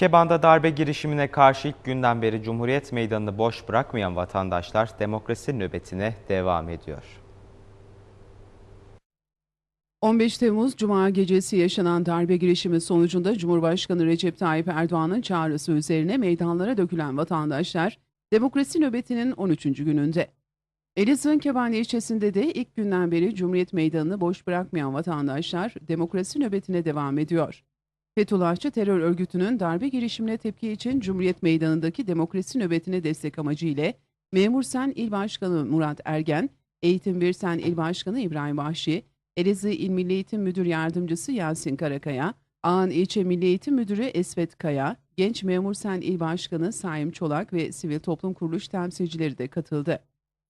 Keban'da darbe girişimine karşı ilk günden beri Cumhuriyet Meydanı'nı boş bırakmayan vatandaşlar demokrasi nöbetine devam ediyor. 15 Temmuz Cuma gecesi yaşanan darbe girişimi sonucunda Cumhurbaşkanı Recep Tayyip Erdoğan'ın çağrısı üzerine meydanlara dökülen vatandaşlar demokrasi nöbetinin 13. gününde. Elazığ'ın Kebani ilçesinde de ilk günden beri Cumhuriyet Meydanı'nı boş bırakmayan vatandaşlar demokrasi nöbetine devam ediyor. Fethullahçı terör örgütünün darbe girişimine tepki için Cumhuriyet Meydanı'ndaki demokrasi nöbetine destek amacı ile Memur Sen İl Başkanı Murat Ergen, Eğitim Bir Sen İl Başkanı İbrahim Vahşi, Elazığ İl Milli Eğitim Müdür Yardımcısı Yasin Karakaya, Ağan İlçe Milli Eğitim Müdürü Esvet Kaya, Genç Memur Sen İl Başkanı Saim Çolak ve Sivil Toplum Kuruluş temsilcileri de katıldı.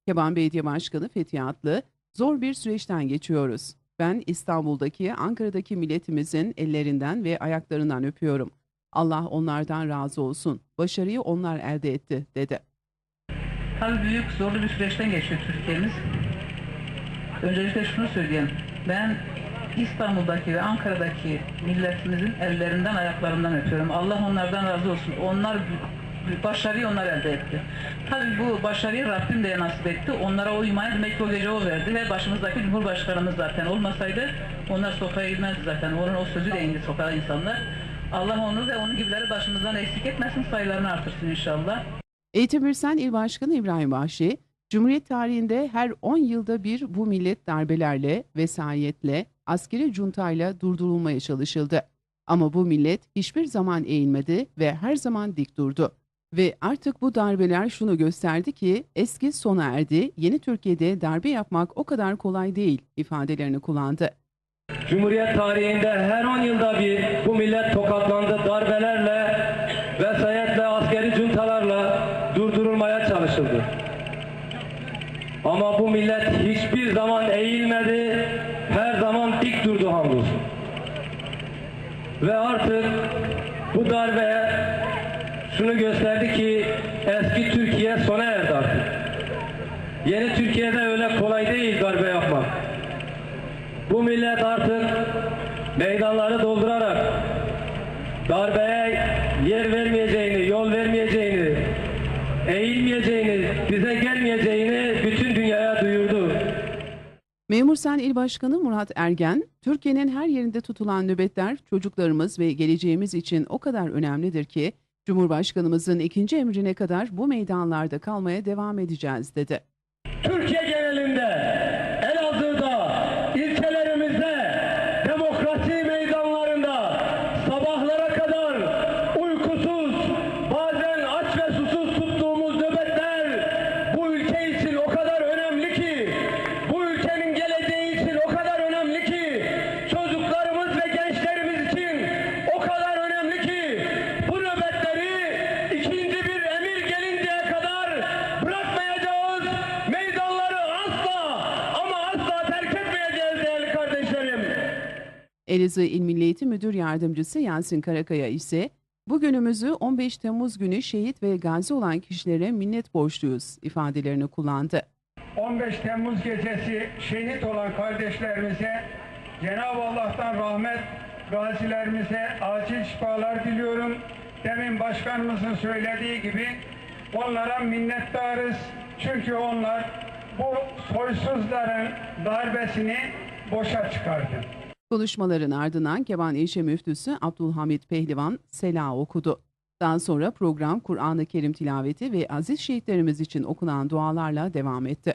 Keban Belediye Başkanı Fethi Atlı, zor bir süreçten geçiyoruz. Ben İstanbul'daki, Ankara'daki milletimizin ellerinden ve ayaklarından öpüyorum. Allah onlardan razı olsun. Başarıyı onlar elde etti, dedi. Tabii büyük zorlu bir süreçten geçiyor Türkiye'miz. Öncelikle şunu söyleyeyim. Ben İstanbul'daki ve Ankara'daki milletimizin ellerinden ayaklarından öpüyorum. Allah onlardan razı olsun. Onlar başarıyı onlar elde etti. Tabii bu başarıyı Rabbim de nasip etti. Onlara uymaya demek ki o gece o verdi ve başımızdaki Cumhurbaşkanımız zaten olmasaydı onlar sokağa inmezdi zaten. Onun o sözü de indi sokağa insanlar. Allah onu ve onun gibileri başımızdan eksik etmesin sayılarını artırsın inşallah. Eğitim Birsen İl Başkanı İbrahim Vahşi, Cumhuriyet tarihinde her 10 yılda bir bu millet darbelerle, vesayetle, askeri cuntayla durdurulmaya çalışıldı. Ama bu millet hiçbir zaman eğilmedi ve her zaman dik durdu. Ve artık bu darbeler şunu gösterdi ki eski sona erdi, yeni Türkiye'de darbe yapmak o kadar kolay değil ifadelerini kullandı. Cumhuriyet tarihinde her 10 yılda bir bu millet tokatlandı darbelerle, vesayetle, askeri cuntalarla durdurulmaya çalışıldı. Ama bu millet hiçbir zaman eğilmedi, her zaman dik durdu hamdolsun. Ve artık bu darbe şunu gösterdi ki eski Türkiye sona erdi artık. Yeni Türkiye'de öyle kolay değil darbe yapmak. Bu millet artık meydanları doldurarak darbeye yer vermeyeceğini, yol vermeyeceğini, eğilmeyeceğini, bize gelmeyeceğini bütün dünyaya duyurdu. Memur Sen İl Başkanı Murat Ergen, Türkiye'nin her yerinde tutulan nöbetler çocuklarımız ve geleceğimiz için o kadar önemlidir ki, Cumhurbaşkanımızın ikinci emrine kadar bu meydanlarda kalmaya devam edeceğiz dedi. Türkiye genelinde, Elazığ'da, ilçelerimizde, demokrasi meydanlarında sabahlara kadar uykusuz, bazen aç ve susuz tuttuğumuz nöbetler bu ülke için o kadar önemli ki, bu ülkenin geleceği için o kadar önemli ki, çocuklarımız ve gençlerimiz için o kadar önemli ki, bu nöbetleri ikinci bir emir gelinceye kadar bırakmayacağız. Meydanları asla ama asla terk etmeyeceğiz değerli kardeşlerim. Elazığ İl Milli Eğitim Müdür Yardımcısı Yasin Karakaya ise bugünümüzü 15 Temmuz günü şehit ve gazi olan kişilere minnet borçluyuz ifadelerini kullandı. 15 Temmuz gecesi şehit olan kardeşlerimize Cenab-ı Allah'tan rahmet, gazilerimize acil şifalar diliyorum. Demin başkanımızın söylediği gibi onlara minnettarız. Çünkü onlar bu soysuzların darbesini boşa çıkardı. Konuşmaların ardından Keban İlçe Müftüsü Abdülhamit Pehlivan Sela okudu. Daha sonra program Kur'an-ı Kerim tilaveti ve aziz şehitlerimiz için okunan dualarla devam etti.